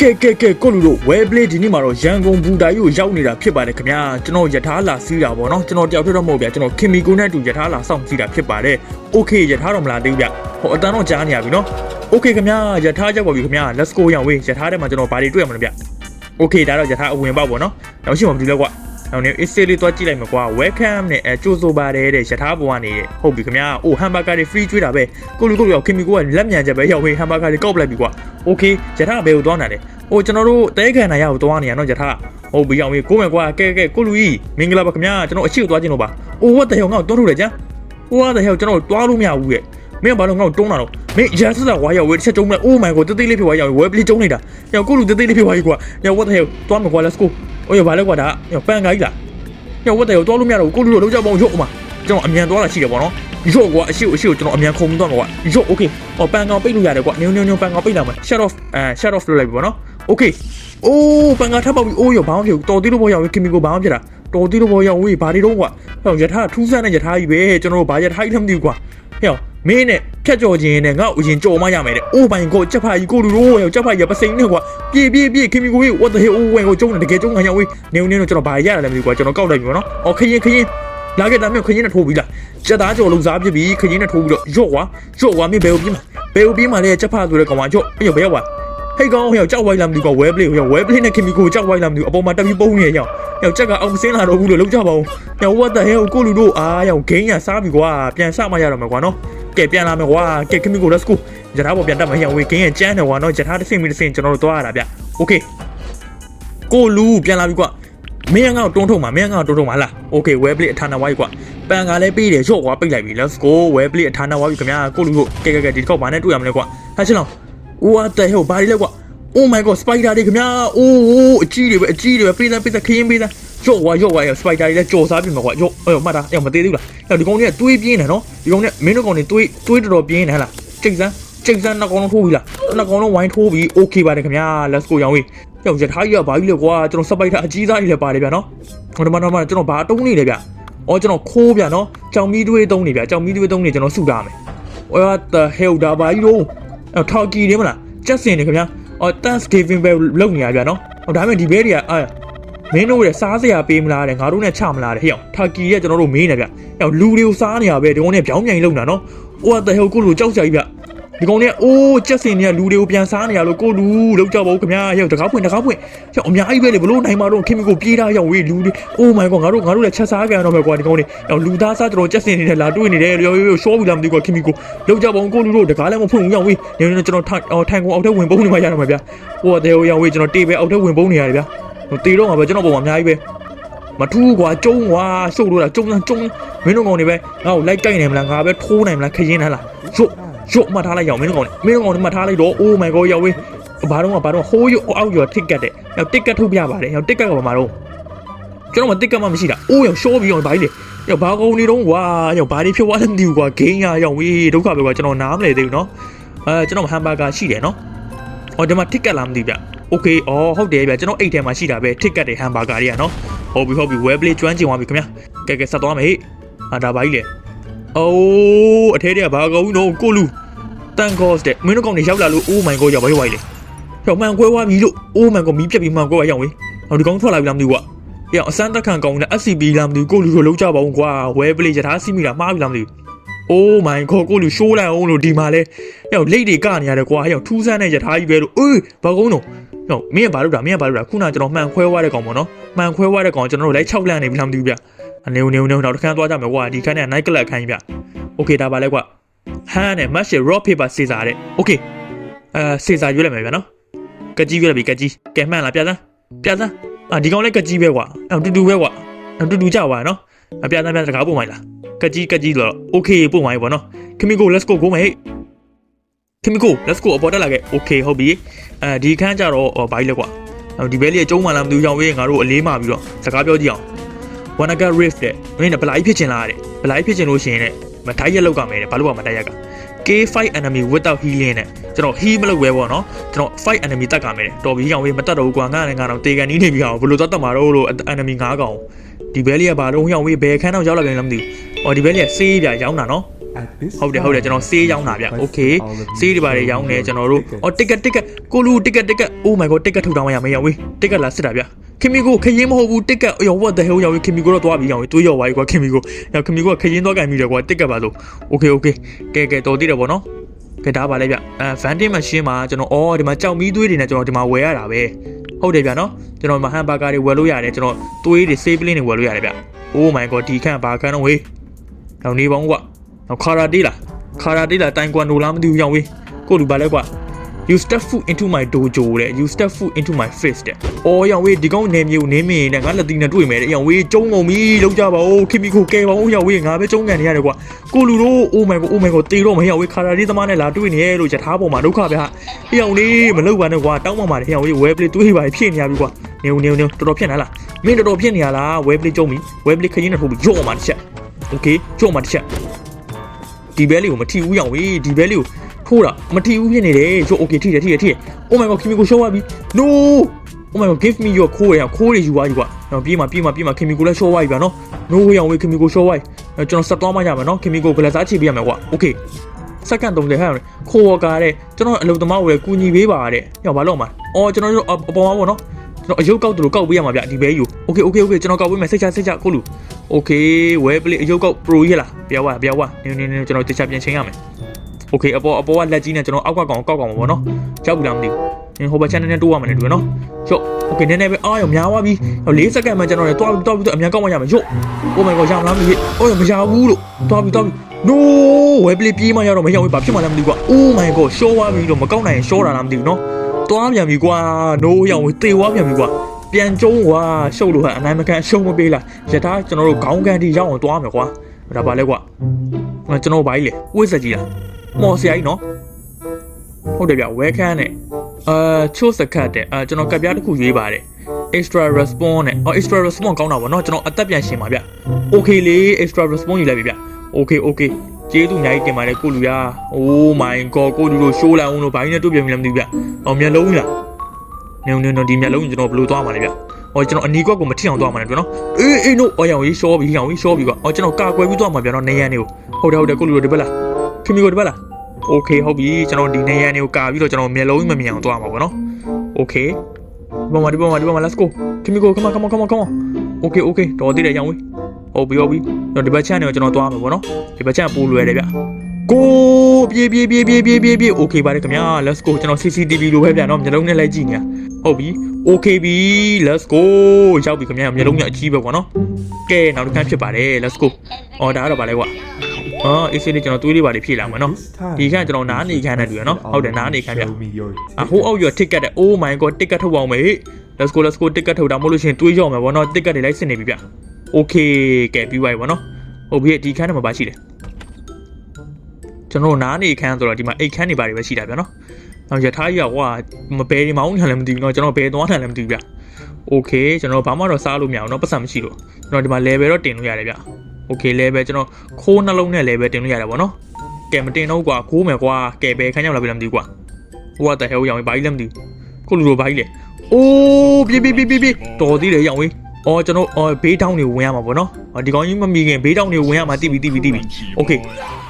ကဲကဲကဲကိုလူတို့ web play ဒီနေ့မှာတော့ရန်ကုန်ဘူတာကြီးကိုရောက်နေတာဖြစ်ပါတယ်ခင်ဗျာကျွန်တော်ယထာလာစီးတာပေါ့နော်ကျွန်တော်တယောက်တည်းတော့မဟုတ်ဗျာကျွန်တော်ခင်မီကိုနဲ့အတူယထာလာစောင့်စီးတာဖြစ်ပါတယ် okay ယထာတော့မလာသေးဘူးဗျဟိုအတန်းတော့ကြားနေရပြီနော် okay ခင်ဗျာယထာရောက်ပါပြီခင်ဗျာ let's go ရအောင်ဝေးယထာထဲမှာကျွန်တော်ဘာတွေတွေ့ရမလဲဗျ okay ဒါတော့ယထာအဝင်ပေါက်ပေါ့နော်နောက်ရှိမှမကြည့်လဲကွာနောက်နေ is လေးတော့ကြည့်လိုက်မှာကွာ welcome နဲ့အဲကြိုးဆိုပါတယ်တဲ့ယထာဘဝနေဟုတ်ပြီခင်ဗျာအို hamburger တွေ free ကျွေးတာပဲကိုလူကိုလူရောက်ခင်မီကိုကလက်မြန်ချက်ပဲရောက်ဝေး hamburger တွေကောက်ပလိုက်ပြီကွာ okay ယထာဘယ်ကိုသွားနေတာလဲဟိုကျွန်တော်တို့တဲခံနိုင်ရကိုသွားနေရနော်ယထာဟုတ်ပြီအောင်ပြီကိုမယ်ကွာကဲကဲကိုလူကြီးမင်္ဂလာပါခင်ဗျာကျွန်တော်အရှိကိုသွားခြင်းလို့ပါအိုးဝတ်တဲ့ဟောငါ့ကိုတွန်းထုတ်တယ်ကြာဟိုဝတ်တဲ့ဟောကျွန်တော်တွားလို့မရဘူးရဲ့မင်းဘာလို့ငါ့ကိုတွန်းတာတော့မင်းရစစဝါရောက်ဝဲတစ်ချက်ကျုံးလိုက်အိုးမိုင်ကိုတေးသေးလေးဖြစ်သွားရောက်ဝဲပလီကျုံးနေတာညကိုလူတေးသေးလေးဖြစ်သွားကြီးကွာညဝတ်တဲ့ဟောတွားမယ်ကွာ let's go ဟိုရဘာလဲကွာဒါညပန်ကားကြီးလားညဝတ်တဲ့ဟောတွားလို့မရတော့ဘူးကိုလူတို့လောက်ကြပေါင်းရုပ်အမကျွန်တော်အမြန်တွားတာရှိတယ်ပေါ့နော် ရုပ်ကွာအရှိကိုအရှိကိုကျွန်တော်အမြန်ခုံပြီးသွားမှာကွာရုပ် okay ဟောပန်ကောင်ပိတ်လို့ရတယ်ကွာနုံနုံနုံပန်ကောင်ပိတ်လာမှာ shut off အဲ shut off လုပ်လိုက်ပြီပေါ့နော် okay အိုးပန်ကထပ်ပေါက်ပြီးအိုးရောဘာမှမဖြစ်ဘူးတော်တီးလို့ဘောရောက်ဝေးခင်မီကိုဘာမှမဖြစ်တာတော်တီးလို့ဘောရောက်ဝေးဘာတွေတော့ကွာဟောယထာထူးဆန်းတဲ့ယထာကြီးပဲကျွန်တော်တို့ဘာယထာကြီးလည်းမသိဘူးကွာဟဲ့မင်းနဲ့ဖြတ်ကြော်ခြင်းနဲ့ငါ့အရင်ကြော်မရမယ်တဲ့အိုးပိုင်ကိုချက်ဖာကြီးကိုလူတို့ရောချက်ဖာကြီးပစိန်နဲ့ကွာပြေးပြေးပြေးခင်မီကိုဝေး what the hell အိုးဝဲကိုကျုံးတယ်တကယ်ကျုံးခံရောက်ဝေးနေနေတော့ကျွန်တော်ဘာရရလဲမသိဘူးကွာကျွန်တော်ကောက်လိုက်ပြီပေါ့နော်အော်ခရင်ခရင် လာခဲ့တာမျိုးခရင်နဲ့ထိုးပြီးလားစက်သားကြော်လုံးစားဖြစ်ပြီးခရင်နဲ့ထိုးပြီးတော့ရော့ကွာရော့ကွာမင်းဘယ်ကိုပြေးမှာဘယ်ကိုပြေးမှာလဲချက်ဖာဆိုတဲ့ကောင်ကရော့အေးဘယ်ရောက်ကွာဟေးကောင်ဟိုကြောက်ဝိုင်းလာမသိဘူးကဝဲပလေးဟိုဝဲပလေးနဲ့ခင်မီကိုကြောက်ဝိုင်းလာမသိဘူးအပေါ်မှာတက်ပြီးပုံနေရအောင်ဟိုချက်ကအောင်မစင်းလာတော့ဘူးလို့လောက်ကြပါဦးဟို what the hell ကိုလူတို့အားရောင်ဂိမ်းရစားပြီကွာပြန်စမှရတော့မှာကွာနော်ကဲပြန်လာမယ်ကွာကဲခင်မီကို let's go ဂျထားပေါ်ပြန်တက်မှာဟိုဝေးဂိမ်းရကျန်းတယ်ကွာနော်ဂျထားတစ်စင်မီတစ်စင်ကျွန်တော်တို့သွားရတာဗျ okay ကိုလူပြန်လာပြီကွာ မင်းငါ့ကိုတွန်းထုတ်မှာမင်းငါ့ကိုတွန်းထုတ်မှာလား okay ဝဲပလေးအထာနာဝိုင်းကွာပန်ကလည်းပေးတယ်ရော့ကွာပိတ်လိုက်ပြီ let's go ဝဲပလေးအထာနာဝိုင်းခင်ဗျာကိုလူတို့ကဲကဲကဲဒီတစ်ခေါက်ဘာနဲ့တွေ့ရမလဲကွာဟာချင်လော what the hell ဘာလဲကွာ oh my god spider တွေခင်ဗျာအိုးအိုးအကြီးတွေပဲအကြီးတွေပဲပေးသားပေးသားခရင်ပေးသားရော့ဝါရော့ဝါရော spider တွေလည်းကြော်စားပြီမှာကွာရော့အဲ့မှတ်တာအဲ့မသေးသေးဘူးလားအဲ့ဒီကောင်တွေကတွေးပြင်းတယ်နော်ဒီကောင်တွေကမင်းတို့ကောင်တွေတွေးတွေးတော်တော်ပြင်းတယ်ဟလားကျိတ်စမ်းကျိတ်စမ်းနှစ်ကောင်လုံးထိုးပြီလားနှစ်ကောင်လုံးဝိုင်းထိုးပြီ okay ပါတယ်ခင်ဗျာ let's go ရောင်းဝေး ယောက်ရထားကြီးကဘာကြီးလဲကွာကျွန်တော် spider အကြီးသားကြီးလည်းပါတယ်ဗျာနော်ဟိုဒီမှာတော့ကျွန်တော်ဘာအတုံးနေလဲဗျအော်ကျွန်တော်ခိုးဗျာနော်ကြောင်မီးတွေးတုံးနေဗျကြောင်မီးတွေးတုံးနေကျွန်တော်စုထားမယ် what the hell ဒါဘာကြီးတော့အဲ့ထော်ကီနေမလားကျက်စင်နေခင်ဗျာအော် Thanksgiving ပဲလုပ်နေရဗျာနော်ဟိုဒါပေမဲ့ဒီဘဲတွေကအာမင်းတို့ရဲ့စားစရာပေးမလားတဲ့ငါတို့နဲ့ချမလားတဲ့ဟဲ့အောင်ထာကီရဲ့ကျွန်တော်တို့မေးနေဗျဟဲ့လူတွေကိုစားနေရပဲဒီကောင်နဲ့ပြောင်းပြန်လုံတာနော်ဟိုကတဟဲကိုလူကြောက်ကြကြီးဗျ ဒီကောင်နဲ့အိုးကျက်စင်တွေကလူတွေကိုပြန်စားနေရလို့ကိုလူလောက်ကြပါဦးခင်ဗျာဟဲ့တကားဖွင့်တကားဖွင့်ဟဲ့အများကြီးပဲလေဘလို့နိုင်မှာတော့ခင်မကိုပြေးတာရောက်ဝေးလူတွေ Oh my god ငါတို့ငါတို့လည်းချက်စားကြရတော့မယ်ကွာဒီကောင်တွေဟဲ့လူသားစားကျွန်တော်ကျက်စင်နေတယ်လာတွေ့နေတယ်ရောရောရှောဘူးလားမသိဘူးကွာခင်မကိုလောက်ကြပါဦးကိုလူတို့တကားလည်းမဖွင့်ဘူးရောက်ဝေးနေနေကျွန်တော်ထိုင်ကုန်အောက်ထက်ဝင်ပုံးနေမှရတော့မှာဗျဟိုကတဲ့ဟိုရောက်ဝေးကျွန်တော်တေးပဲအောက်ထက်ဝင်ပုံးနေရတယ်ဗျဟိုတေးတော့မှာပဲကျွန်တော်ပုံမှာအများကြီးပဲမထူးကွာကျုံကွာရှုပ်လို့တာကျုံကျုံမင်းတို့ကောင်တွေပဲငါ့ကိုလိုက်ကြိုက်နိုင်မလားငါပဲထိုးနိုင်မလားခရင်လားရုတ် ရုတ်မှတ်ထားလိုက်ရအောင်မင်းတို့ကောင်တွေမင်းတို့ကောင်တွေမှတ်ထားလိုက်တော့ oh my god ရောက်ဝေးဘာတော့ဘာတော့ဟိုးရအောက်ရတစ်ကတ်တဲ့ရောက်တစ်ကတ်ထုတ်ပြပါတယ်ရောက်တစ်ကတ်ကဘာမှတော့ကျွန်တော်မတစ်ကတ်မှမရှိတာအိုးရောက်ရှောပြီးအောင်ဘာကြီးလေရောက်ဘာကောင်နေတော့ကွာရောက်ဘာတွေဖြစ်သွားလဲမသိဘူးကွာဂိမ်းရရောက်ဝေးဒုက္ခပဲကွာကျွန်တော်နားမလဲသေးဘူးနော်အဲကျွန်တော်ဟမ်ဘာဂါရှိတယ်နော်အော်ဒီမှာတစ်ကတ်လားမသိဗျโอเคအော်ဟုတ်တယ်ဗျကျွန်တော်အိတ်ထဲမှာရှိတာပဲတစ်ကတ်တဲ့ဟမ်ဘာဂါတွေကနော် ဟုတ်ပြီဟုတ်ပြီ web play ကျွမ်းကျင်သွားပြီခင်ဗျာကဲကဲဆက်သွားမယ်ဟေ့ဟာဒါပါကြီးလေ အိုးအထဲတည်းကဘာကောင်းတော့ကိုလူတန်ကော့စ်တဲ့မင်းတို့ကောင်တွေရောက်လာလို့ oh my god ရောက်ပါရောက်ပါလေရောက်မှန်ခွဲသွားပြီလို့ oh my god မီးပြက်ပြီးမှန်ခွဲသွားရောက်ဝေးဟောဒီကောင်ထွက်လာပြီလားမသိဘူးကွာအေးအစမ်းတက်ခံကောင်နဲ့ SCP လားမသိဘူးကိုလူကိုလုံးကြပါဦးကွာ web play ရထားစီးမိတာမှားပြီလားမသိဘူး oh my god ကိုလူရှိုးလိုက်အောင်လို့ဒီမှာလဲရောက်လိတ်တွေကနေရတယ်ကွာရောက်ထူးဆန်းတဲ့ရထားကြီးပဲလို့အေးဘာကုန်းတော့ရောက်မင်းကဘာလုပ်တာမင်းကဘာလုပ်တာခုနကကျွန်တော်မှန်ခွဲသွားတဲ့ကောင်ပေါ့နော်မှန်ခွဲသွားတဲ့ကောင်ကျွန်တော်တို့လိုက်6လန့်နေပြီလားမသိဘူးဗျ အနေဦးနေဦးနေဦးတော့တစ်ခါသွားကြမယ်ကွာဒီခန်းနဲ့ night club ခန်းကြီးဗျ okay ဒါပါလဲကွာဟန်နဲ့ match rock paper scissor တဲ့ okay အဲ scissor ရွေးလိုက်မယ်ဗျနော်ကကြီးရွေးလိုက်ပြီကကြီးကဲမှန်လားပြစမ်းပြစမ်းအာဒီကောင်လည်းကကြီးပဲကွာအတူတူပဲကွာအတူတူကြပါနော်အပြစမ်းပြစကားပုံမိုင်းလားကကြီးကကြီးဆိုတော့ okay ပုံမိုင်းပေါ့နော်ခင်မီကို let's go go မယ်ဟေ့ခင်မီကို let's go အပေါ်တက်လာခဲ့ okay ဟုတ်ပြီအဲဒီခန်းကြတော့ဘာကြီးလဲကွာဒီဘဲလေးအကျုံးမှလာမသိဘူးကြောင်ဝေးငါတို့အလေးမှပြီးတော့စကားပြောကြည့်အောင် Wanaga Rift တဲ့မင်းနဲ့ဗလိုက်ဖြစ်ချင်လားတဲ့ဗလိုက်ဖြစ်ချင်လို့ရှိရင်တဲ့မတိုက်ရက်လောက်ကမယ်တဲ့ဘာလို့ကမတိုက်ရက်က K5 enemy without healing နဲ့ကျွန်တော် heal မလုပ်ပဲပေါ့နော်ကျွန်တော် fight enemy တတ်ကမယ်တဲ့တော်ပြီကြောင်ဝေးမတတ်တော့ဘူးကွာငါလည်းငါတော့တေကန်နီးနေပြီအောင်ဘယ်လိုတတ်တတ်မှာတော့လို့ enemy 9កောင်ဒီဘဲလေးကဘာလို့ကြောင်ဝေးဘယ်ခန်းတော့ရောက်လာကြလဲမသိဘူးအော်ဒီဘဲလေးကစေးပြရောင်းတာနော် ဟုတ်တယ်ဟုတ်တယ်ကျွန်တော်ဆေးရောင်းတာဗျ okay ဆေးတွေပါတယ်ရောင်းတယ်ကျွန်တော်တို့အော် ticket ticket ကိုလူ ticket ticket oh my god ticket ထုတ်တောင်းရမယ်ရောင်ဝေး ticket လာစစ်တာဗျခင်မီကိုခရင်မဟုတ်ဘူး ticket ရော what the hell ရောင်ဝေးခင်မီကိုတော့သွားပြီရောင်ဝေးတွေးရောသွားပြီကွာခင်မီကိုရောင်ခင်မီကိုကခရင်သွားကန်ပြီတယ်ကွာ ticket ပါလို့ okay okay ကဲကဲတော်သေးတယ်ဗောနော်ကဲဒါပါလေဗျအဲ vending machine မှာကျွန်တော်အော်ဒီမှာကြောက်မီးသွေးတွေနဲ့ကျွန်တော်ဒီမှာဝယ်ရတာပဲဟုတ်တယ်ဗျနော်ကျွန်တော်ဒီမှာဟမ်ဘာဂါတွေဝယ်လို့ရတယ်ကျွန်တော်သွေးတွေ save plane တွေဝယ်လို့ရတယ်ဗျ oh my god ဒီခန့်ဘာခန့်တော့ဝေးတော့နေပေါင်းကွာ တော့ခါရာတေးလားခါရာတေးလားတိုင်ကွမ်ဒိုလားမသိဘူးရောင်ဝေးကိုလူပါလဲကွာ you step foot into my dojo တဲ့ you step foot into my face တဲ့။အော်ရောင်ဝေးဒီကောင်နေမျိုးနေမင်းနဲ့ငါလက်တီနဲ့တွေ့မယ်တဲ့။ရောင်ဝေးကျုံငုံပြီလောက်ကြပါဦးခင်မီကိုကဲပါဦးရောင်ဝေးငါပဲကျုံကန်နေရတယ်ကွာ။ကိုလူတို့ oh my god oh my god တေတော့မရောင်ဝေးခါရာဒီသမားနဲ့လာတွေ့နေရဲ့လို့ယထာပေါ်မှာဒုက္ခပဲဟာ။ရောင်လေးမလောက်ပါနဲ့ကွာတောင်းပါမှာရောင်ဝေး web play တွေးပါဖြစ်နေရပြီကွာ။နေနေနေတော်တော်ဖြစ်နေလား။မင်းတော်တော်ဖြစ်နေရလား web play ကျုံပြီ web play ခရင်နဲ့ထိုးပြီးရော့မှာတစ်ချက်။ okay ရော့မှာတစ်ချက်။ ဒီဘဲလေးကိုမထီဘူးရောင်ဝေးဒီဘဲလေးကိုထိုးတာမထီဘူးဖြစ်နေတယ်ချို့ okay ထိတယ်ထိတယ်ထိတယ် oh my god ခင်မီကိုရှော့သွားပြီ no oh my god give me your ခိုးရခိုးရယူသွားယူကွာတော့ပြေးမှာပြေးမှာပြေးမှာခင်မီကိုလည်းရှော့သွားပြီဗျာနော် no way အောင်ဝေးခင်မီကိုရှော့သွားပြီအဲ့ကျွန်တော်ဆက်သွားမှရမယ်နော်ခင်မီကိုဂလက်စားချေပေးရမယ်ကွာ okay စက္ကန့်30ဟဲ့ခိုးဝကားတဲ့ကျွန်တော်အလုပ်သမားကိုလည်းကူညီပေးပါတဲ့ဟေ့ဘာလို့မှာအော်ကျွန်တော်တို့အပေါ်မှာပေါ့နော် ကျွန်တော်အယုတ်ကောက်တူလို့ကောက်ပေးရမှာဗျဒီဘဲယူ okay okay okay ကျွန်တော်ကောက်ပေးမယ်စိတ်ချစိတ်ချကိုလူ okay well play အယုတ်ကောက် pro ရလားပြောပါပြောပါနင်းနင်းနင်းကျွန်တော်တခြားပြန်ချင်းရမယ် โอเคအပေါ်အပေါ်ကလက်ကြီးနဲ့ကျွန်တော်အောက်ကကောင်ကောက်ကောင်ပါဗောနော်ကြောက်ဘူးလားမသိဘူးဟိုဘက် channel နဲ့တိုးရမယ်နဲ့တူရနော်ရော့โอเคနည်းနည်းပဲအားရောများသွားပြီ၄စက္ကန့်မှကျွန်တော်လည်းတွားပြီးတွားပြီးအမြန်ကောက်မှရမယ်ရော့ oh my god ရမလားမသိဘူးအော်မရဘူးလို့တွားပြီးတွားပြီး no web play ပြေးမှရတော့မရဘူးဘာဖြစ်မှလည်းမသိဘူးကွာ oh my god ရှော့သွားပြီလို့မကောက်နိုင်ရင်ရှော့တာလားမသိဘူးနော် တွားပြန်ပြီကွာ no ရောင်တေဝါပြန်ပြီကွာပြန်ကျုံးကွာရှုပ်လို့ဟာအနိုင်မကန်ရှုံးမပေးလားယထာကျွန်တော်တို့ခေါင်းကန်တီရောက်အောင်တွားမယ်ကွာဒါပါလဲကွာကျွန်တော်ဘာကြီးလဲဝိဇ္ဇကြီးလားမော်ဆရာကြီးနော်ဟုတ်တယ်ဗျဝဲခန်းနဲ့အာချိုးစကတ်တဲ့အာကျွန်တော်ကပ်ပြားတစ်ခုရွေးပါတယ် extra response နဲ့အော် extra response ကောင်းတာဗောနော်ကျွန်တော်အသက်ပြန်ရှင်ပါဗျ okay လေ extra response ယူလိုက်ပြီဗျ okay okay ကျေးဇူးအများကြီးတင်ပါတယ်ကိုလူရ oh my god ကိုလူတို့ရှိုးလိုက်အောင်လို့ဘာကြီးနဲ့တွေ့ပြန်ပြီလဲမသိဘူးဗျအော်မျက်လုံးလားနေနေနေဒီမျက်လုံးကျွန်တော်ဘယ်လိုသွားမှာလဲဗျ။အော်ကျွန်တော်အနီကွက်ကိုမထိအောင်သွားမှာနဲ့တွေ့နော်။အေးအေးနို့အော်ရောင်ကြီးရှော့ပြီးရောင်ကြီးရှော့ပြီးကွာ။အော်ကျွန်တော်ကာကွယ်ပြီးသွားမှာဗျာနော်နေရန်တွေကို။ဟုတ်တယ်ဟုတ်တယ်ကိုလူတို့ဒီဘက်လား။ခင်မီကိုဒီဘက်လား။ Okay ဟုတ်ပြီကျွန်တော်ဒီနေရန်တွေကိုကာပြီးတော့ကျွန်တော်မျက်လုံးကြီးမမြင်အောင်သွားမှာပေါ့နော်။ Okay ဒီပေါ်မှာဒီပေါ်မှာဒီပေါ်မှာ let's go ခင်မီကို come on come on come on come on Okay okay တော်သေးတယ်ရောင်ကြီး။ ဟုတ်ပြီဟုတ်ပြီ။တော့ဒီဘက်ချမ်းတွေကိုကျွန်တော်သွားမှာပေါ့နော်။ဒီဘက်ချမ်းပိုးလွယ်တယ်ဗျ။ကိုပြေးပြေးပြေးပြေးပြေးပြေးပြေး okay ပါတယ်ခင်ဗျာ let's go ကျွန်တော် CCTV လိုပဲဗျာနော်မျက်လုံးနဲ့လိုက်ကြည့်နေရဟုတ်ပြီ okay ပြီ let's go ရောက်ပြီခင်ဗျာမျက်လုံးညအကြီးပဲကွာနော်ကဲနောက်တစ်ခါဖြစ်ပါတယ် let's go အော်ဒါကတော့ဗာလဲကွာအော်အေးစေးလေးကျွန်တော်တွေးလေးပါလေးဖြည့်လာမှာနော်ဒီခန့်ကျွန်တော်နားနေခန်းနဲ့တူရနော်ဟုတ်တယ်နားနေခန်းဗျအဟိုးအောက်ရ ticket တဲ့ oh my god ticket ထုတ်ပါအောင်မေ let's go let's go ticket ထုတ်တာမဟုတ်လို့ရှိရင်တွေးရောက်မယ်ဗောနော် ticket တွေလိုက်စစ်နေပြီဗျ okay ကဲပြီးပါပြီဗောနော်ဟုတ်ပြီဒီခန်းထဲမှာပါရှိတယ်ကျွန်တော်နားနေခန်းဆိုတော့ဒီမှာအိတ်ခန်းနေပါတွေပဲရှိတာဗျာနော်။နောက်ရထားကြီးကဟွာမဘယ်ဒီမောင်းနေလည်းမသိဘူးเนาะကျွန်တော်ဘယ်သွားနေလည်းမသိဘူးဗျ။ Okay ကျွန်တော်ဘာမှတော့စားလို့မရအောင်เนาะပတ်စံမရှိလို့ကျွန်တော်ဒီမှာ level တော့တင်လို့ရတယ်ဗျ။ Okay level ကျွန်တော်ခိုးနှလုံးနဲ့ level တင်လို့ရတယ်ဗောနော်။ကဲမတင်တော့ကွာခိုးမယ်ကွာကဲဘယ်ခန်းရောက်လာပြီလဲမသိဘူးကွာ။ဟိုကတဟဲဟိုရောင်ဘာကြီးလဲမသိဘူး။ကိုလူလိုဘာကြီးလဲ။အိုးပြေးပြေးပြေးပြေးတော်သေးတယ်ရောင်ဝေး။ အော်ကျွန်တော်အော်ဘေးတောင်းတွေကိုဝင်ရမှာပေါ့နော်။ဒီကောင်ကြီးမမီခင်ဘေးတောင်းတွေကိုဝင်ရမှာတိပြီတိပြီတိပြီ။ Okay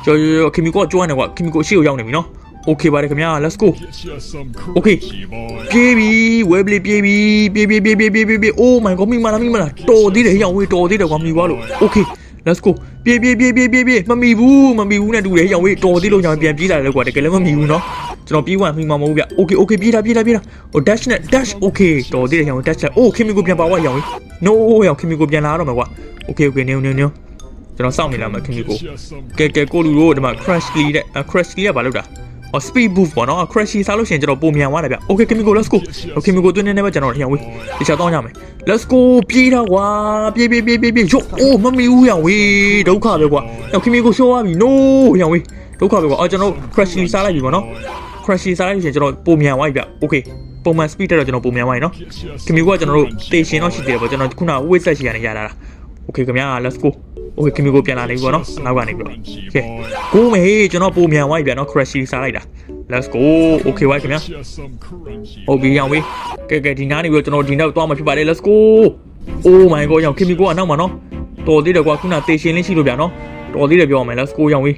ကျော်ကျော်ခင်မီကိုကျွမ်းနေကွာခင်မီကိုရှေ့ကိုရောက်နေပြီနော်။ Okay ပါတယ်ခင်ဗျာ let's go Okay. ပြေးပြီဝဲပလေးပြေးပြီပြေးပြေးပြေးပြေးပြေးပြေးပြေး Oh my god မိမလားမိမလားတော်သေးတယ်ဟေ့အောင်ဝေးတော်သေးတယ်ကွာမိသွားလို့ Okay let's go ပြေးပြေးပြေးပြေးပြေးပြေးမမီဘူးမမီဘူးနဲ့တူတယ်ဟေ့အောင်ဝေးတော်သေးလို့ညာပြန်ပြေးလာတယ်ကွာတကယ်လည်းမမီဘူးနော် ကျွန်တော်ပြေးဝင်မိမှာမဟုတ်ဗျ Okay okay ပြေးတာပြေးတာပြေးတာဟို dash နဲ့ dash okay တော်သေးတယ်ဟေ့အောင် dash လိုက် Oh ခင်မီကိုပြန်ပါဝါဟေ့အောင်ဝေး No ဟေ့အောင်ခင်မီကိုပြန်လာတော့မယ်ကွာ Okay okay နေနေနေကျွန်တော်စောင့်နေလာမှာခင်မီကိုကဲကဲကိုလူတို့ဒီမှာ crash key တဲ့ crash key ကဘာလို့တာအော် speed boost ပေါ့နော် crash စားလို့ရှိရင်ကျွန်တော်ပုံမြန်သွားတယ်ဗျ okay chemical let's go okay chemical တွင်းနေနေပဲကျွန်တော်ထင်ဝေးတခြားတော့ညမယ် let's go ပြေးတော့ကွာပြေးပြေးပြေးပြေးပြေးရုပ်အိုးမမီဦးရဝေးဒုက္ခပဲကွာအော် chemical ရှော့သွားပြီ no ရဝေးဒုက္ခပဲကွာအော်ကျွန်တော် crash စားလိုက်ပြီပေါ့နော် crash စားလိုက်ရင်ကျွန်တော်ပုံမြန်သွားပြီဗျ okay ပုံမှန် speed တက်တော့ကျွန်တော်ပုံမြန်သွားပြီနော် chemical ကကျွန်တော်တို့တေရှင်တော့ရှိသေးတယ်ပေါ့ကျွန်တော်ခုနဝိတ်ဆက်ရှိရနေရတာလား okay ခင်ဗျာ let's go okay ခင်ဗျကိုပြန်လာနေပြီပေါ့နော်နောက်ကနေပြီးတော့ okay ကိုမေကျွန်တော်ပုံမြန်သွားပြီဗျနော် crash စားလိုက်တာ let's go okay ပါခင်ဗျာဟုတ်ပြီရောင်ဝေးကဲကဲဒီနားနေပြီးတော့ကျွန်တော်ဒီနောက်သွားမှာဖြစ်ပါတယ် let's go oh my god ရောင်ခင်ဗျကိုကနောက်မှာနော်တော်သေးတယ်ကွာခုနတေရှင်လေးရှိလို့ဗျာနော်တော်သေးတယ်ပြောရမယ် let's go ရောင်ဝေး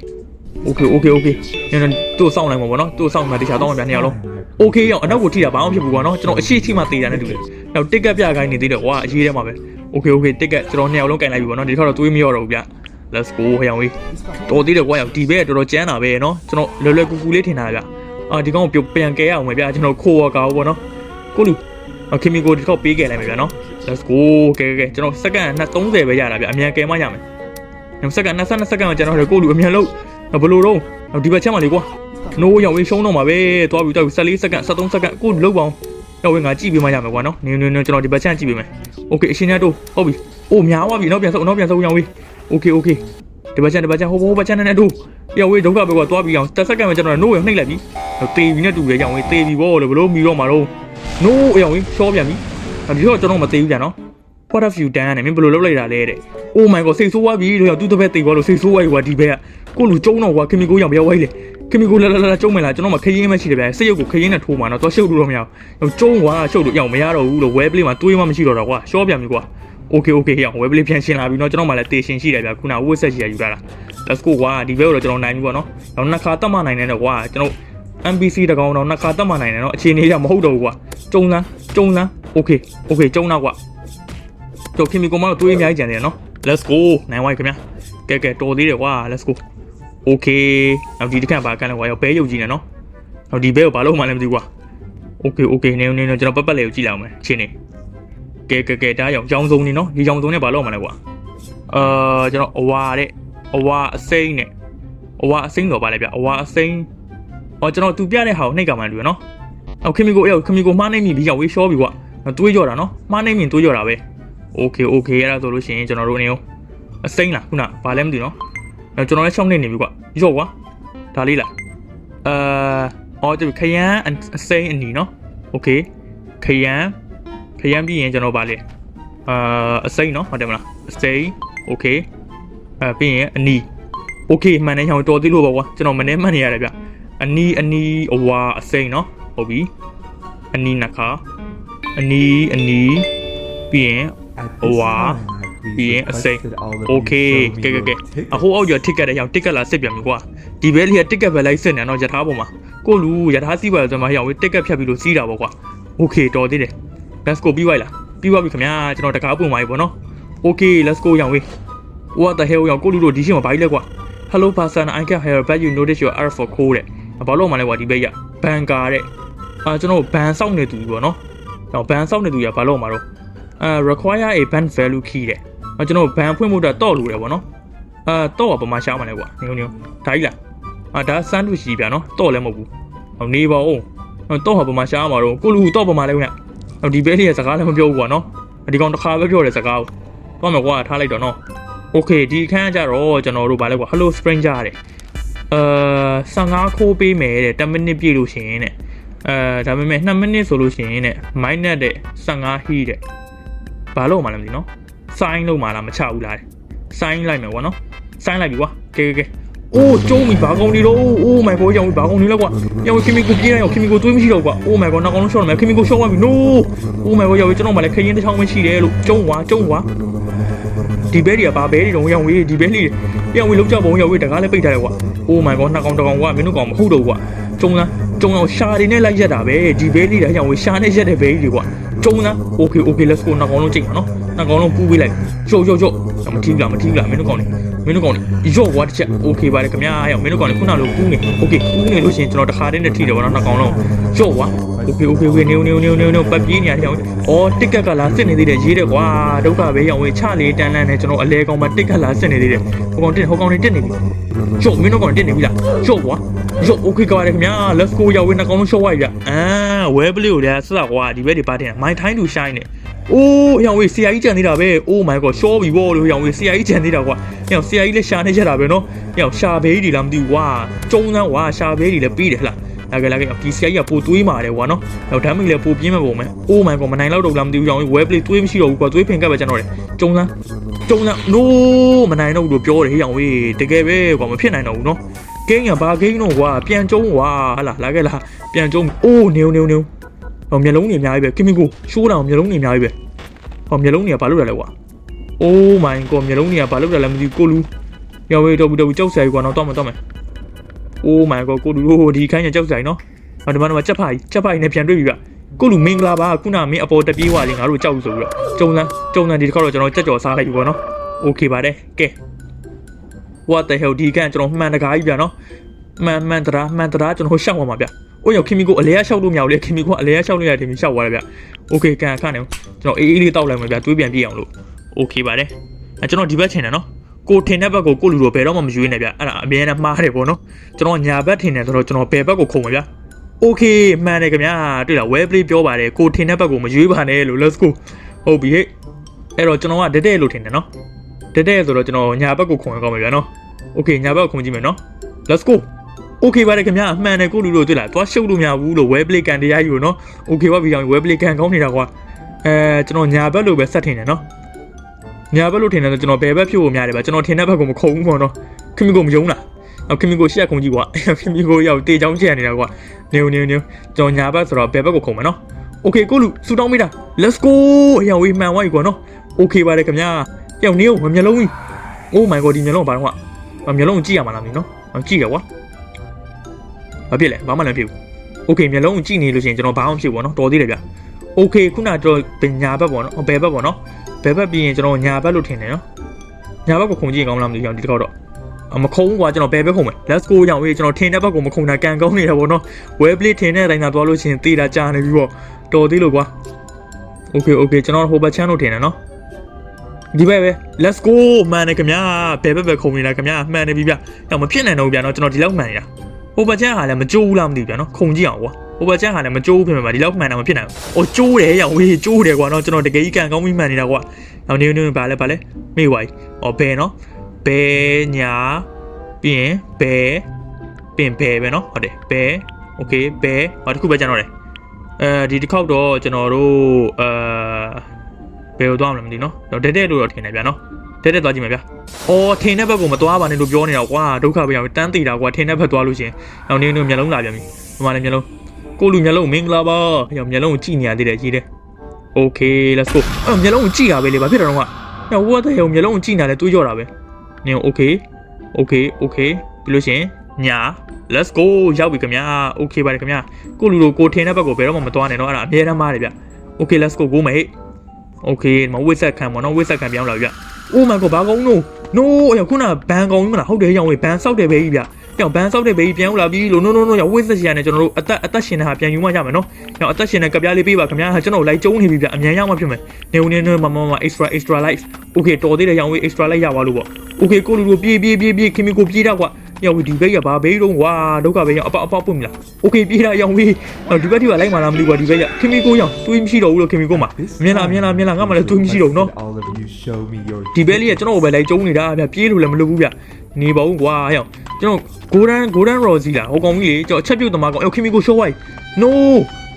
โอเคโอเคโอเคညနေတို့စောင့်လိုက်မှာပေါ့နော်တို့စောင့်မှာတခြားတော့မှာဗျာနှစ်ယောက်လုံးโอเคရောအနောက်ကိုထိတာဘာမှမဖြစ်ဘူးကွာနော်ကျွန်တော်အရှိထိမှသေးတာနဲ့တူတယ်နောက်တစ်ကက်ပြခိုင်းနေသေးတယ်ကွာအရေးထဲမှာပဲโอเคโอเคတစ်ကက်ကျွန်တော်နှစ်ယောက်လုံးကင်လိုက်ပြီပေါ့နော်ဒီတစ်ခါတော့တွေးမရောတော့ဘူးဗျ let's go ဟောင်ဝေးတော်သေးတယ်ကွာရောဒီဘက်ကတော်တော်ကျန်းတာပဲနော်ကျွန်တော်လွယ်လွယ်ကူကူလေးထင်တာဗျအာဒီကောင်ကိုပြန်ကဲရအောင်ပဲဗျကျွန်တော်ခိုးရကောပေါ့နော်ကိုလူအခင်မီကိုဒီခေါက်ပေးခဲ့လိုက်မယ်ဗျနော် let's go ကဲကဲကျွန်တော်စက္ကန့်230ပဲရတာဗျအမြန်ကဲမှရမယ်ညစက္ကန့်22စက္ကန့်မှာကျွန်တော်တို့ကိုလူအမြန်လို့ ဘယ်လိုတော့ဒီဘက်ချက်မှာလေကွာ no ရောင်ဝေးရှုံးတော့မှာပဲသွားပြီသွားပြီ14စက္ကန့်73စက္ကန့်ကိုလုတ်ပါအောင်ရောင်ဝေးငါကြည့်ပေးမှရမယ်ကွာနော်နင်းနင်းနင်းကျွန်တော်ဒီဘက်ချက်ကြည့်ပေးမယ် okay အရှင်ရတော့ဟုတ်ပြီအိုးများသွားပြီနောက်ပြန်ဆုပ်နောက်ပြန်ဆုပ်ရောင်ဝေး okay okay ဒီဘက်ချက်ဒီဘက်ချက်ဟိုဘိုးဘက်ချက်နဲ့တို့ရောင်ဝေးဒုက္ခပဲကွာသွားပြီအောင်10စက္ကန့်မှာကျွန်တော် no ရောင်နှိပ်လိုက်ပြီတေးပြီနဲ့တူတယ်ရောင်ဝေးတေးပြီဗောလို့ဘလို့မီတော့မှာတော့ no ရောင်ဝေးရှော့ပြန်ပြီဒီတော့ကျွန်တော်မသေးဘူးပြန်နော် what have you done နဲ့မင်းဘယ်လိုလုပ်လိုက်တာလဲတဲ့ oh my god စိတ်ဆိုးသွားပြီလို့ရောသူ့တစ်ဖက်တေးသွားလို့စိတ်ဆိုးသွားပြီကွာဒီဘက်က ကိုလူကျုံတော့ကွာခင်မီကိုရောင်ဘယ်ဝိုင်းလဲခင်မီကိုလာလာလာကျုံမလားကျွန်တော်မခရင်မရှိတယ်ဗျာစိတ်ရုပ်ကိုခရင်နဲ့ထိုးမှာနော်တော့ရှုပ်လို့တော့မရဘူးကျုံကွာရှုပ်လို့ရောင်မရတော့ဘူးလို့ web play မှာတွေးမှမရှိတော့တော့ကွာရှော့ပြန်ပြီကွာ okay okay ရောင် web play ပြန်ရှင်းလာပြီနော်ကျွန်တော်မှလည်းတေရှင်ရှိတယ်ဗျာခုနဝက်ဆက်ရှိရယူလာတာ let's go ကွာဒီဘက်ကိုတော့ကျွန်တော်နိုင်ပြီပေါ့နော်တော့နှစ်ခါတတ်မှနိုင်တယ်တော့ကွာကျွန်တော် MPC တကောင်တော့နှစ်ခါတတ်မှနိုင်တယ်နော်အခြေအနေကမဟုတ်တော့ဘူးကွာကျုံလန်းကျုံလန်း okay okay ကျုံတော့ကွာတော့ခင်မီကိုမတော့တွေးအများကြီးကြံတယ်နော် let's go နိုင်ဝိုင်းခင်ဗျာကဲကဲတော်သေးတယ်ကွာ let's go okay နောက်ဒီတစ်ခါပါကန်လဲကွာရောဘဲရုပ်ကြီးနေနော်နောက်ဒီဘဲကိုဘာလို့မှလည်းမသိဘူးကွာ okay okay နေနေနေကျွန်တော်ပတ်ပတ်လေးကိုကြည့်လိုက်အောင်မယ်ချင်းနေကဲကဲကဲဒါရောင်ကြောင်စုံနေနော်ဒီကြောင်စုံနဲ့ဘာလို့မှလဲကွာအာကျွန်တော်အဝါတဲ့အဝါအစိမ့်နဲ့အဝါအစိမ့်တော့ပါလဲဗျအဝါအစိမ့်အော်ကျွန်တော်သူပြတဲ့ဟာကိုနှိပ်ကမှန်တူရနော်အော်ခင်မီကိုအဲ့ခင်မီကိုမှားနေမိပြီးရောက်ဝေးရှောပြီကွာတွေးကြောတာနော်မှားနေမိတွေးကြောတာပဲ okay okay အဲ့ဒါဆိုလို့ရှိရင်ကျွန်တော်တို့အနေရောအစိမ့်လားခုနဘာလဲမသိနော်အဲ့ ကျွန်တော်လည်းရှောင်းနေနေပြီကွာရော့ကွာဒါလေးလားအာအော်ဒီခရမ်းအစိမ့်အနီနော် okay ခရမ်းခရမ်းပြီးရင်ကျွန်တော်ဗာလဲအာအစိမ့်နော်ဟုတ်တယ်မလားအစိမ့် okay အဲပြီးရင်အနီ okay မှန်တယ်ဟောင်းတော်သေးလို့ပါကွာကျွန်တော်မနေမှန်နေရတယ်ဗျအနီအနီအဝါအစိမ့်နော်ဟုတ်ပြီအနီနှစ်ခါအနီအနီပြီးရင်ဟွာ ပြီးရင်အစိမ့် okay ကဲကဲကဲအဟိုးအောက်ရ ticket တဲ့ဟောင်း ticket လာစစ်ပြန်ပြီကွာဒီဘဲလေးက ticket ပဲလိုက်စစ်နေတော့ယထာပေါ်မှာကိုလူယထာစီးပါဆိုမှဟောင်းဝေး ticket ဖြတ်ပြီးလို့စီးတာပေါ့ကွာ okay တော်သေးတယ် let's go ပြီးသွားလားပြီးသွားပြီခင်ဗျာကျွန်တော်တကားပွင့်သွားပြီပေါ့နော် okay let's go ရောင်ဝေး what the hell ရောင်ကိုလူတို့ဒီရှင်းမှာဘာကြီးလဲကွာ hello person i can hear but you notice your r for code တဲ့ဘာလို့မှလဲကွာဒီဘက်ရဘန်ကာတဲ့အာကျွန်တော်ဘန်စောင့်နေသူပေါ့နော်တော့ဘန်စောင့်နေသူရဘာလို့မှတော့အာ require a band value key တဲ့အဲ ကျွန်တော်ဘန်ဖွင့်ဖို့တော့တော့လို့တယ်ပေါ့နော်အာတော့ကပမာရှားမှလဲကွာညုံညုံဒါကြီးလားအာဒါ sandwich ကြီးဗျာနော်တော့လည်းမဟုတ်ဘူးဟောနေပါဦးတော့ဟာပမာရှားမှာတော့ကိုလူတော့ပမာလဲခင်ဗျဟောဒီဘဲလေးရဲ့စကားလည်းမပြောဘူးကွာနော်ဒီကောင်တစ်ခါပဲပြောတယ်စကားကိုတော့မယ်ကွာထားလိုက်တော့နော် โอเคဒီအခန်းကကြတော့ကျွန်တော်တို့ဗာလဲကွာ Hello Spring ကြရတယ်အာ15ခိုးပေးမယ်တဲ့10မိနစ်ပြည့်လို့ရှိရင်တဲ့အဲဒါပေမဲ့2မိနစ်ဆိုလို့ရှိရင်တဲ့ minus တဲ့15 heat တဲ့ဘာလို့မှလည်းမသိနော် sign လို့မှလားမချဘူးလား sign လိုက်မယ်ကွာနော် sign လိုက်ပြီကွာကဲကဲကဲအိုးကျုံးပြီဘာကောင်နေတော့ oh my god ရောင်ဘာကောင်နေလဲကွာရောင်ခင်မီကိုပြေးလိုက်ရောခင်မီကိုတွေးမရှိတော့ကွာ oh my god နောက်ကောင်လုံးရှော့နေမယ်ခင်မီကိုရှော့သွားပြီ no oh my god ရောင်ကျွန်တော်မှလည်းခရင်တစ်ချောင်းပဲရှိတယ်လို့ကျုံးွားကျုံးွားဒီဘဲတွေကဘာဘဲတွေတော့ရောင်ဝေးဒီဘဲလေးတွေရောင်ဝေးလောက်ကြပုံရောင်ဝေးတကားလည်းပိတ်ထားတယ်ကွာ။ Oh my god နှစ်ကောင်တစ်ကောင်ကွာမင်းတို့ကောင်မဟုတ်တော့ဘူးကွာ။ကျုံလားကျုံအောင်ရှာတွေနဲ့လိုက်ရက်တာပဲဒီဘဲလေးတွေရောင်ဝေးရှာနဲ့ရက်တဲ့ဘဲကြီးတွေကွာ။ ကျုံလား Okay okay let's go နှစ်ကောင်လုံးချိန်ပါနော်။နှစ်ကောင်လုံးပူးပေးလိုက်။ရော့ရော့ရော့မထီးလားမထီးလားမင်းတို့ကောင်နေမင်းတို့ကောင်နေရော့ကွာတစ်ချက် Okay ပါတယ်ခင်ဗျာ။ရောင်မင်းတို့ကောင်နေခုနလိုပူးနေ Okay ပူးနေလို့ရှိရင်ကျွန်တော်တစ်ခါတည်းနဲ့ထိတယ်ဗောနော်နှစ်ကောင်လုံးရော့ကွာ okay okay okay နေနေနေနေနေပတ်ပြေးနေရတယ်အောင်။အော်တစ်ကက်ကလာစစ်နေသေးတယ်ရေးတယ်ကွာဒုက္ခပဲရောင်ဝေးချလေးတန်းလန်းနဲ့ကျွန်တော်အလဲကောင်မှတစ်ကက်လာစစ်နေသေးတယ်။ဟိုကောင်တက်ဟိုကောင်နေတက်နေပြီ။ရှော့မင်းတို့ကောင်တက်နေပြီလား။ရှော့ကွာ။ ရှော့ okay ကွာခင်ဗျာ let's go ရောက်ဝေးနှစ်ကောင်လုံးရှော့ဝိုက်ပြ။အာဝဲပလေးကိုလည်းစစကွာဒီဘက်တွေပါတင် my time to shine နဲ့။အိုးရောင်ဝေးဆရာကြီးကြံသေးတာပဲ။ Oh my god ရှော့ပြီဗောလို့ရောင်ဝေးဆရာကြီးကြံသေးတာကွာ။ရောင်ဆရာကြီးလည်းရှာနေကြတာပဲနော်။ရောင်ရှာဘေးကြီးလားမသိဘူးကွာ။ကျုံးစမ်းကွာရှာဘေးကြီးလည်းပြီးတယ်ဟလား။လာခဲ့လာခဲ့ဒီဆရာကြီးကပိုတွေးမာတယ်ကွာနော်။နောက်ဓာတ်မိလည်းပိုပြင်းမဲ့ပုံပဲ။ Oh my god မနိုင်တော့တော့လားမသိဘူးကြောင် web play တွေးမရှိတော့ဘူးကွာတွေးဖင်ကပ်ပဲကျွန်တော်တယ်။ကျုံစမ်းကျုံစမ်း no မနိုင်တော့ဘူးလို့ပြောတယ်ဟေးအောင်ဝေးတကယ်ပဲကွာမဖြစ်နိုင်တော့ဘူးနော်။ ဂိမ်းကဘာဂိမ်းတော့ကွာပြန်ကျုံကွာဟာလာလာခဲ့လာပြန်ကျုံအိုးနေုံနေုံနေုံဟောမျက်လုံးတွေအများကြီးပဲကင်မီကိုရှိုးတောင်မျက်လုံးတွေအများကြီးပဲဟောမျက်လုံးတွေကဘာလုပ်ရလဲကွာ Oh my god မျက်လုံးတွေကဘာလုပ်ရလဲမသိဘူးကိုလူရောဝေးတော့ဘူးတော့ကြောက်ဆရာကြီးကွာတော့တော့မယ်တော့မယ် Oh my god ကိုလူတို့ဒီခိုင်းရကြောက်ဆိုင်နော်ဟောဒီမှာတော့ချက်ဖိုင်ချက်ဖိုင်နဲ့ပြန်တွေ့ပြီဗျကိုလူမင်္ဂလာပါခုနမင်းအပေါ်တပြေးွားလေးငါတို့ကြောက်ဆိုပြီးတော့ကျုံစမ်းကျုံစမ်းဒီတစ်ခေါက်တော့ကျွန်တော်ကြက်ကြော်စားလိုက်ပြီပေါ့နော် Okay ပါတယ်ကဲ what the hell ဒီကန်ကျွန်တော်မှန်တကားကြီးဗျနော်မှန်မှန်တရာမှန်တရာကျွန်တော်ရှောက်သွားမှာဗျအိုးရောက်ခင်မီကိုအလဲရရှောက်လို့မရဘူးလေခင်မီကိုအလဲရရှောက်လို့ရတယ်ခင်မီရှောက်သွားတယ်ဗျ Okay ကန်အခနဲ့ကျွန်တော်အေးအေးလေးတောက်လိုက်မှာဗျတွေးပြန်ပြည့်အောင်လို့ Okay ပါတယ်အဲကျွန်တော်ဒီဘက်ထင်တယ်နော်ကိုထင်တဲ့ဘက်ကိုကိုလူတို့ဘယ်တော့မှမရွေးနဲ့ဗျအဲ့ဒါအမြဲတမ်းမှားတယ်ပေါ့နော်ကျွန်တော်ညာဘက်ထင်တယ်ဆိုတော့ကျွန်တော်ဘယ်ဘက်ကိုခုံမှာဗျ Okay မှန်တယ်ခင်ဗျာတွေ့လား well play ပြောပါတယ်ကိုထင်တဲ့ဘက်ကိုမရွေးပါနဲ့လို့ let's go ဟုတ်ပြီဟဲ့အဲ့တော့ကျွန်တော်ကတက်တဲ့လို့ထင်တယ်နော် တက်တဲ့ဆိုတော့ကျွန်တော်ညာဘက်ကိုခုံရကောင်းမှာဗျာနော် Okay ညာဘက်ကိုခုံကြည့်မယ်နော် let's go Okay ပါတယ်ခင်ဗျာမှန်တယ်ကိုလူတို့တွေ့လားသွားရှုပ်လို့မရဘူးလို့ well play ကန်တရားယူနော် Okay ပါပြီအောင် well play ကန်ကောင်းနေတာကွာအဲကျွန်တော်ညာဘက်လို့ပဲဆက်ထင်တယ်နော်ညာဘက်လို့ထင်တယ်ဆိုကျွန်တော်ဘယ်ဘက်ဖြစ်ဖို့များတယ်ဗျကျွန်တော်ထင်တဲ့ဘက်ကိုမခုံဘူးပေါ့နော်ခင်မီကိုမယုံလားအော်ခင်မီကိုရှက်ခုံကြည့်ကွာခင်မီကိုရောက်တေချောင်းချန်နေတာကွာနေနေနေကျွန်တော်ညာဘက်ဆိုတော့ဘယ်ဘက်ကိုခုံမယ်နော် Okay ကိုလူစူတောင်းမိတာ Let's go အရောင်ဝေးမှန်သွားပြီကွာနော် Okay ပါတယ်ခင်ဗျာ ယောက်နေဦးမျက်လုံးကြီး Oh my god ဒီမျက်လုံးဘာတော့ကွာမျက်လုံးကြည့်ရမှာလားမင်းနော်ကြည့်ရကွာဘာဖြစ်လဲဘာမှလည်းဖြစ်ဘူး Okay မျက်လုံးကြည့်နေလို့ရှိရင်ကျွန်တော်ဘာမှမဖြစ်ဘူးနော်တော်သေးတယ်ဗျ Okay ခုနကတော့ညာဘက်ပေါ့နော်ဘယ်ဘက်ပေါ့နော်ဘယ်ဘက်ပြီးရင်ကျွန်တော်ညာဘက်လို့ထင်တယ်နော်ညာဘက်ကိုခုံကြည့်ရင်ကောင်းလားမသိဘူးဒီတစ်ခေါက်တော့အမခုံးကွာကျွန်တော်ဘယ်ဘက်ခုံမယ် Let's go ရောင်ဝေးကျွန်တော်ထင်တဲ့ဘက်ကိုမခုံတာကန်ကောင်းနေတာပေါ့နော် Well play ထင်တဲ့အတိုင်းသာသွားလို့ရှိရင်တေးတာကြာနေပြီပေါ့တော်သေးလို့ကွာ Okay okay ကျွန်တော်ဟိုဘက်ချမ်းလို့ထင်တယ်နော် ဒီဘက်ပဲ Let's go မှန်တယ်ခင်ဗျာဘယ်ဘက်ပဲခုံနေတာခင်ဗျာမှန်တယ်ပြီဗျ။တော့မဖြစ်နိုင်တော့ဘူးဗျာနော်ကျွန်တော်ဒီလောက်မှန်နေတာဟိုဘက်ချမ်းဟာလည်းမကြိုးဘူးလားမသိဘူးဗျာနော်ခုံကြည့်အောင်ကွာဟိုဘက်ချမ်းဟာလည်းမကြိုးဘူးဖြစ်မှာဒီလောက်မှန်တာမဖြစ်နိုင်ဘူး။အိုးကြိုးတယ်ရောင်ဝေးကြိုးတယ်ကွာနော်ကျွန်တော်တကယ်ကြီးကန်ကောင်းပြီးမှန်နေတာကွာ။နောက်နေနေပါလဲပါလဲမေ့ဝိုင်း။အော်ဘယ်နော်ဘယ်ညာပြီးရင်ဘယ်ပင်ဘယ်ပဲနော်ဟုတ်တယ်ဘယ် Okay ဘယ်ဟောတစ်ခုပဲကျန်တော့တယ်အဲဒီတစ်ခေါက်တော့ကျွန်တော်တို့အဲ ဘယ်ကိုသွားမလဲမသိနော်တော့တက်တက်လို့တော့ထင်တယ်ဗျာနော်တက်တက်သွားကြည့်မယ်ဗျာအော်ထင်တဲ့ဘက်ကိုမသွားပါနဲ့လို့ပြောနေတာကွာဒုက္ခပဲအောင်တန်းသေးတာကွာထင်တဲ့ဘက်သွားလို့ရှင်နောက်နေနေမျက်လုံးလာပြန်ပြီဒီမှာလည်းမျက်လုံးကိုလူမျက်လုံးမင်္ဂလာပါရောမျက်လုံးကိုကြည့်နေရသေးတယ်ကြီးတယ် Okay let's go အဲ့မျက်လုံးကိုကြည့်ရပဲလေဘာဖြစ်တာတော့ကဟဲ့ what the hell မျက်လုံးကိုကြည့်နေတယ်တွေးကြောတာပဲနင် Okay Okay Okay ပြီးလို့ရှင်ညာ let's go ရောက်ပြီခင်ဗျာ okay ပါတယ်ခင်ဗျာကိုလူလိုကိုထင်တဲ့ဘက်ကိုဘယ်တော့မှမသွားနဲ့တော့အဲ့ဒါအများတမ်းပါတယ်ဗျ okay let's go go မယ်ဟေ့ okay မဝစ်ဆက်ခံပေါ့နော်ဝစ်ဆက်ခံပြောင်းလာဗျ oh my god ဘာကောင်းနို့ no အဲ့ခုနဘန်ကောင်းကြီးမလားဟုတ်တယ်ရောင်ဝေးဘန်ဆောက်တယ်ပဲကြီးဗျကြောင်ဘန်ဆောက်တဲ့ဘေးကြီးပြန်လာပြီလို့ no no no ရောဝစ်ဆက်ရနေကျွန်တော်တို့အသက်အသက်ရှင်တဲ့ဟာပြန်ယူမှရမယ်နော်။ကြောင်အသက်ရှင်တဲ့ကပြားလေးပေးပါခင်ဗျာကျွန်တော်လိုက်ကျုံနေပြီဗျအမြန်ရောက်မှဖြစ်မယ်။နေဦးနေနေမမမ extra extra life okay တော်သေးတယ်ရောင်ဝေး extra life ရပါလို့ပေါ့။ okay ကိုလူလူပြေးပြေးပြေးပြေးခင်မီကိုပြေးတော့ကွာ။ ရောင်ဝေးဒီဘက်ကဘာဘေးတော့ကွာဒုက္ခပဲရောင်အပေါက်အပေါက်ပွင့်မလား။ okay ပြေးတာရောင်ဝေးဒီဘက်ထိကလိုက်မှလားမသိဘူးကွာဒီဘက်ကခင်မီကိုရောင်တွေးမရှိတော့ဘူးလို့ခင်မီကိုမှာမြင်လားမြင်လားမြင်လားငါမှလည်းတွေးမရှိတော့ဘူးနော် All of you show me your ဒီဘဲလေးကကျွန်တော်ကိုပဲလိုက်ကျုံနေတာဗျပြေးလို့လည်းမလုပ်ဘူးဗျနေပါဦးကွာဟဲ့ကျွန်တော် golden golden rosy လားဟိုကောင်ကြီးလေကျွန်တော်ချက်ပြုတ်သမားကောင်အော်ခင်မီကို show ဝိုင်း no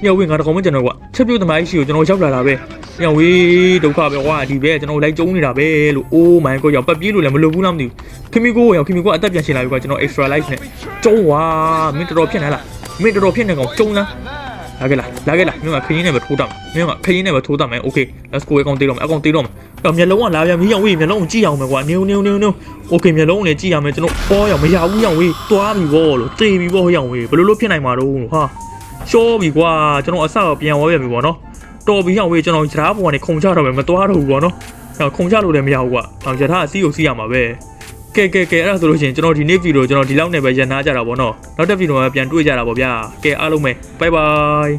ညဝင်းငါတကောင်မကျွန်တော်ကွာချက်ပြုတ်သမားကြီးရှိကိုကျွန်တော်ရောက်လာတာပဲညဝေးဒုက္ခပဲကွာဒီဘဲကျွန်တော်လိုက်ကျုံနေတာပဲလို့ oh my god ရောက်ပတ်ပြေးလို့လည်းမလုပ်ဘူးလားမသိဘူးခင်မီကိုရောက်ခင်မီကိုအသက်ပြန်ရှင်လာပြီကွာကျွန်တော် extra life နဲ့ကျုံဝါမင်းတော်တော်ဖြစ်နေလားမင်းတော်တော်ဖြစ်နေကောင်ကျုံလားလာခဲ့လားလာခဲ့လားမင်းကခရင်နဲ့ပဲထိုးတာမင်းကခရင်နဲ့ပဲထိုးတာမယ် okay let's go အကောင်တေးတော့မယ်အကောင်တေးတော့မယ်တော့မျက်လုံးကလာပြန်ပြီးရောင်ဝေးမျက်လုံးကိုကြည့်အောင်မယ်ကွာနေနေနေနေ okay မျက်လုံးကိုလည်းကြည့်ရမယ်ကျွန်တော်ပေါ်ရောင်မရဘူးရောင်ဝေးသွားပြီဗောလို့တေးပြီဗောရောင်ဝေးဘယ်လိုလုပ်ဖြစ်နိုင်မှာတော့လို့ဟာ ရှောပြီကွာကျွန်တော်အဆောက်ပြန်ဝဲပြန်ပြီဗောနော်တော်ပြီရောင်ဝေးကျွန်တော်ဂျရာပေါ်ကနေခုံချတော့မယ်မသွားတော့ဘူးဗောနော်ခုံချလို့လည်းမရဘူးကွာအောင်ဂျရာအစီးကိုစီးရမှာပဲကဲကဲကဲအဲ့ဒါဆိုလို့ရှိရင်ကျွန်တော်ဒီနေ့ဗီဒီယိုကျွန်တော်ဒီလောက်နဲ့ပဲရန်နာကြတာဗောနော်နောက်တဲ့ဗီဒီယိုမှာပြန်တွေ့ကြတာဗောဗျာကဲအားလုံးပဲ bye bye